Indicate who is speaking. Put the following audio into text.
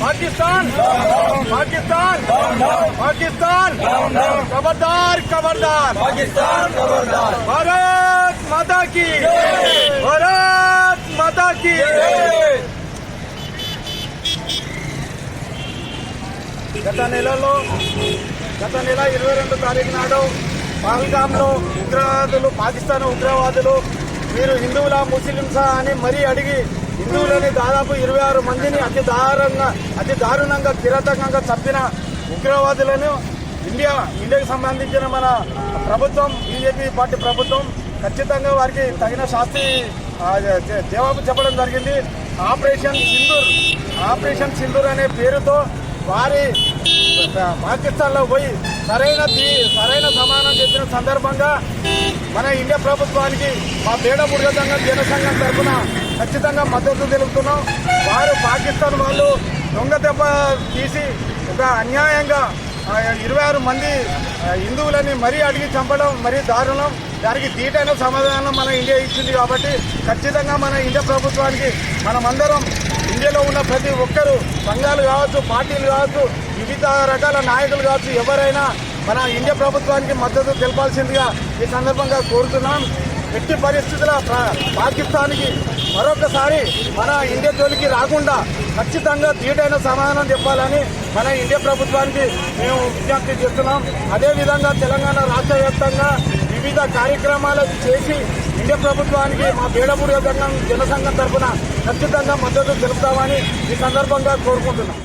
Speaker 1: పాకిస్తాన్ పాకిస్తాన్ పాకిస్తాన్ ఖబర్దార్ ఖబర్దార్
Speaker 2: పాకిస్తాన్
Speaker 1: భారత్ మాతా की భారత్ మాతా की గత నెలలో గత నెల ఇరవై రెండు తారీఖు నాడు పహల్గామ్లో ఉగ్రవాదులు పాకిస్తాన్ ఉగ్రవాదులు మీరు హిందువులా ముస్లింసా అని మరీ అడిగి హిందువులని దాదాపు ఇరవై ఆరు మందిని అతి దారుణంగా అతి దారుణంగా కిరాతకంగా చంపిన ఉగ్రవాదులను ఇండియా ఇండియాకి సంబంధించిన మన ప్రభుత్వం బీజేపీ పార్టీ ప్రభుత్వం ఖచ్చితంగా వారికి తగిన శాస్తి జవాబు చెప్పడం జరిగింది. ఆపరేషన్ సింధూర్ ఆపరేషన్ సింధూర్ అనే పేరుతో వారి పాకిస్తాన్లో పోయి సరైన సరైన సమానం చెప్పిన సందర్భంగా మన ఇండియా ప్రభుత్వానికి మా బేడ సంఘం జన సంఘం తరఫున ఖచ్చితంగా మద్దతు తెలుపుతున్నాం. వారు పాకిస్తాన్ వాళ్ళు దొంగ దెబ్బ తీసి ఒక అన్యాయంగా ఇరవై ఆరు మంది హిందువులని మరీ అడిగి చంపడం మరీ దారుణం. దానికి తీటైన సమాధానం మన ఇండియా ఇచ్చింది కాబట్టి ఖచ్చితంగా మన ఇండియా ప్రభుత్వానికి మనమందరం ఇండియాలో ఉన్న ప్రతి ఒక్కరు సంఘాలు కావచ్చు పార్టీలు కావచ్చు వివిధ రకాల నాయకులు కావచ్చు ఎవరైనా మన ఇండియా ప్రభుత్వానికి మద్దతు తెలపాల్సిందిగా ఈ సందర్భంగా కోరుతున్నాం. ఎట్టి పరిస్థితుల పాకిస్తాన్కి మరొకసారి మన ఇండియా జోలికి రాకుండా ఖచ్చితంగా తీటైన సమాధానం చెప్పాలని మన ఇండియా ప్రభుత్వానికి మేము విజ్ఞప్తి చేస్తున్నాం. అదేవిధంగా తెలంగాణ రాష్ట్ర వ్యాప్తంగా వివిధ కార్యక్రమాలు చేసి ఇండియా ప్రభుత్వానికి మా బేడబూడిగ సంఘం జనసంఘం తరఫున ఖచ్చితంగా మద్దతు తెలుపుతామని ఈ సందర్భంగా కోరుకుంటున్నాం.